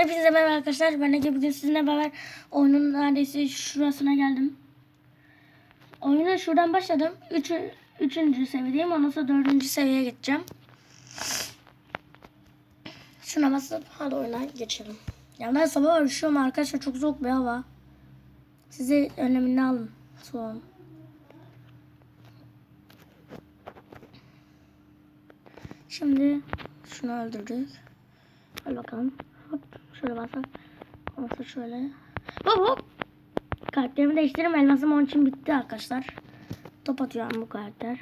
Hepinize merhaba arkadaşlar. Ben Ege bugün sizinle beraber oyunun neredeyse şurasına geldim. Oyuna şuradan başladım. Üç, üçüncü seviyedeyim. Ondan sonra dördüncü seviyeye geçeceğim. Şuna basıp hadi oyuna geçelim. Ya ben sabah üşüyorum arkadaşlar. Çok soğuk bir hava. Size önlemini alın. Soğuk. Şimdi şunu öldürdük. Hadi bakalım. Hop şöyle basak. Olsa şöyle. Hop hop. Karakterimi değiştiririm. Elmasım onun için bitti arkadaşlar. Top atıyor bu karakter.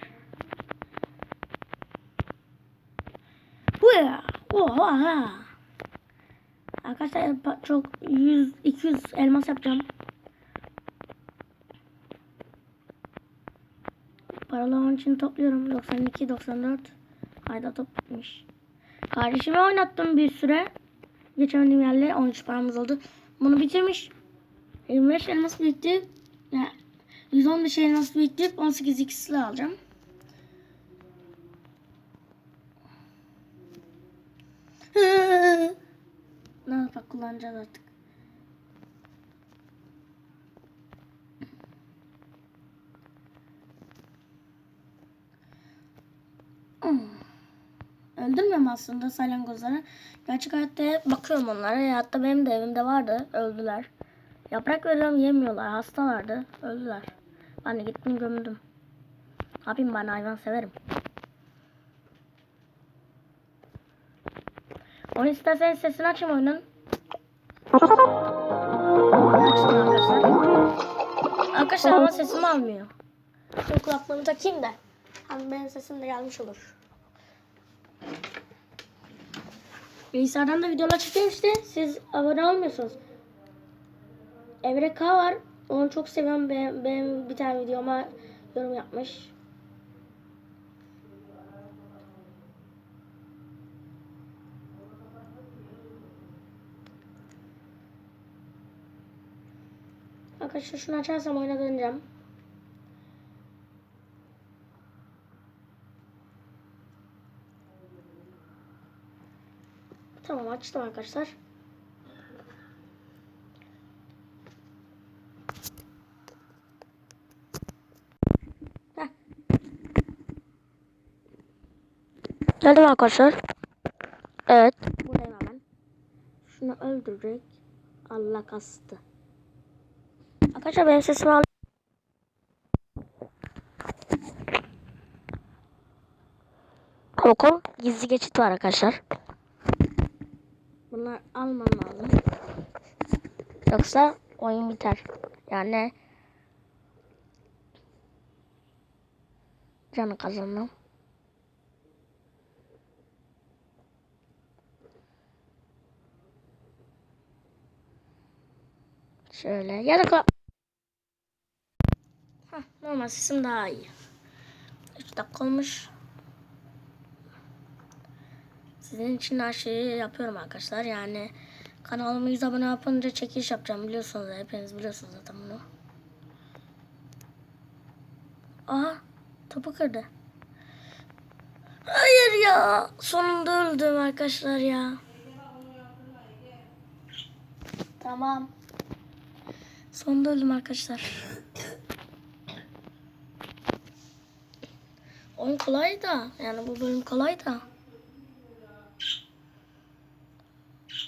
Ya. Oha. Arkadaşlar çok 100 200 elmas yapacağım. Paralı onun için topluyorum. 92 94 ayda top. Kardeşimi oynattım bir süre. Geçemediğim yerle 13 paramız oldu. Bunu bitirmiş. 25 elmas birikti. Yani 115 elmas biriktirip 18 ikisini alacağım. ne yapak kullanacağız artık. Öldürmüyorum aslında salyangozları. Gerçek hayatta bakıyorum onlara. Ya hatta benim de evimde vardı. Öldüler. Yaprak veriyorum yemiyorlar. Hastalardı. Öldüler. Ben de gittim gömdüm. Yapayım ben hayvan severim. Onu isterseniz sesini açayım oyunun. Arkadaşlar. Arkadaşlar ama sesimi almıyor. Şimdi kulaklığımı takayım da. Hem benim sesim de gelmiş olur. Bilgisayardan da videolar çekiyorum işte. Siz abone olmuyorsunuz. Emre K var. Onu çok seviyorum. Benim, benim bir tane videoma yorum yapmış. Arkadaşlar şunu açarsam oyuna döneceğim. Tamam açtım arkadaşlar. Heh. Geldim arkadaşlar. Evet. Buradayım hemen. Şunu öldürecek. Allah kastı. Arkadaşlar benim sesimi al. Okul gizli geçit var arkadaşlar. Bunlar almam lazım. Yoksa oyun biter. Yani canı kazanmam. Şöyle ya da Hah, normal sesim daha iyi. 3 dakika olmuş. Sizin için her şeyi yapıyorum arkadaşlar. Yani kanalıma 100 abone yapınca çekiliş yapacağım. Biliyorsunuz hepiniz biliyorsunuz zaten bunu. Aha topu kırdı. Hayır ya. Sonunda öldüm arkadaşlar ya. Tamam. Sonunda öldüm arkadaşlar. Oyun kolay da. Yani bu bölüm kolay da.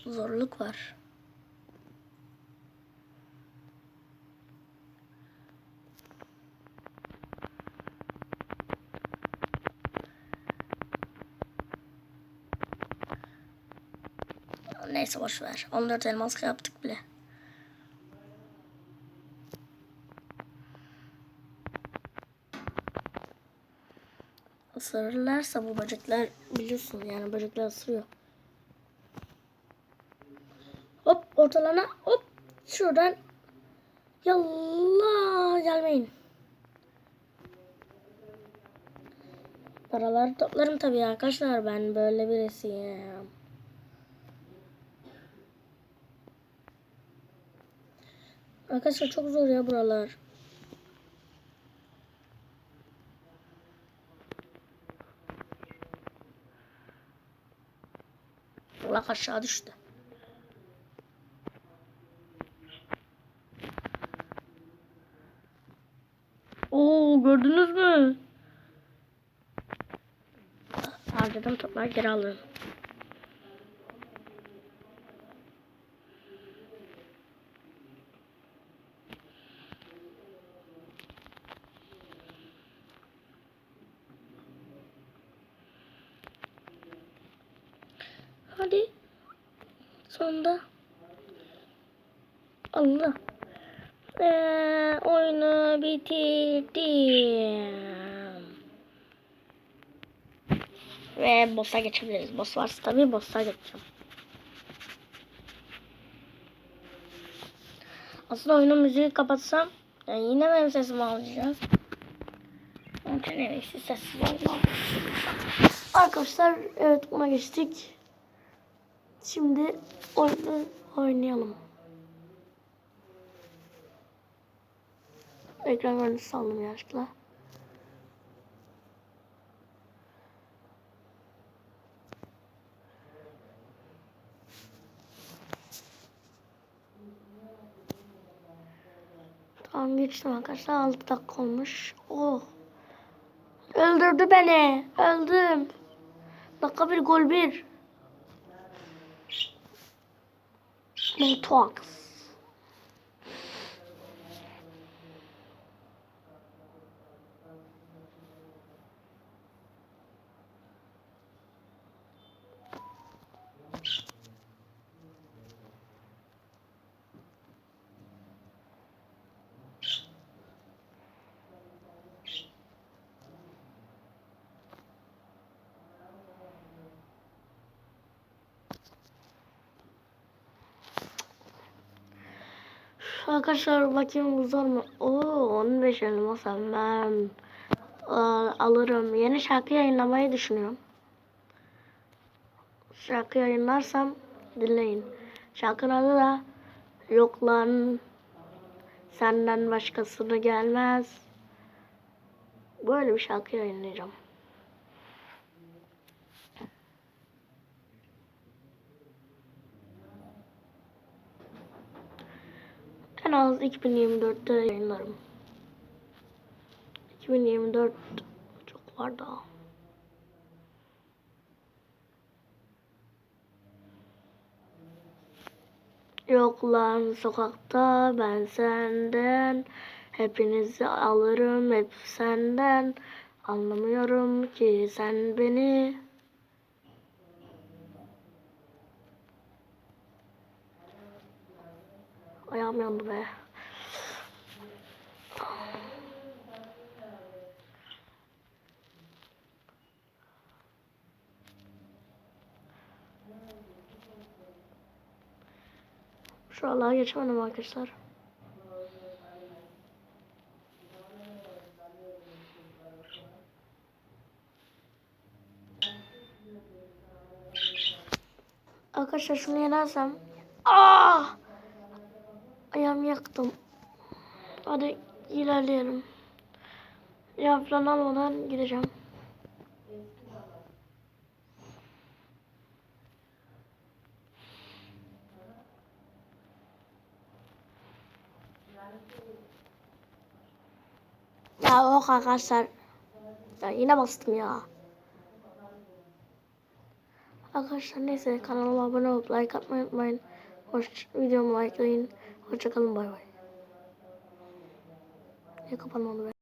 Zorluk var. Neyse boş ver. 14 elmas yaptık bile. Isırırlarsa bu böcekler biliyorsun yani böcekler ısırıyor. Hop ortalana hop şuradan yallah gelmeyin. Paraları toplarım tabii arkadaşlar ben böyle birisiyim. Arkadaşlar çok zor ya buralar. Allah aşağı düştü. Harcadığım toplar geri alırım. Hadi. Sonunda. Allah. Ve oyunu bitirdim. Ve boss'a geçebiliriz. Boss varsa tabii boss'a geçeceğim. Aslında oyunun müziği kapatsam yani yine benim sesimi için en iyisi sessiz olmam. Arkadaşlar evet buna geçtik. Şimdi oyunu oynayalım. Ekran görüntüsü saldım yanlışlıkla. Tamam geçtim arkadaşlar 6 dakika olmuş. Oh. Öldürdü beni. Öldüm. Dakika bir gol bir. Motox. Arkadaşlar bakayım uzar mı? Oo 15 elmas hemen Aa, alırım. Yeni şarkı yayınlamayı düşünüyorum. Şarkı yayınlarsam dinleyin. Şarkının adı da Yok lan senden başkasını gelmez. Böyle bir şarkı yayınlayacağım. En az 2024'te yayınlarım. 2024 çok var daha. Yok lan sokakta ben senden Hepinizi alırım hep senden Anlamıyorum ki sen beni Ayağım yandı be. Şu Allah'a geçemedim arkadaşlar. Arkadaşlar şunu yenersem. Ah! Ayağımı yaktım. Hadi ilerleyelim. Ya falan almadan gideceğim. Ya yok arkadaşlar. Ya yine bastım ya. Arkadaşlar neyse kanalıma abone olup like atmayı unutmayın. Hoş, videomu likelayın. Hoşçakalın bay bay. Ne kapanmadı be.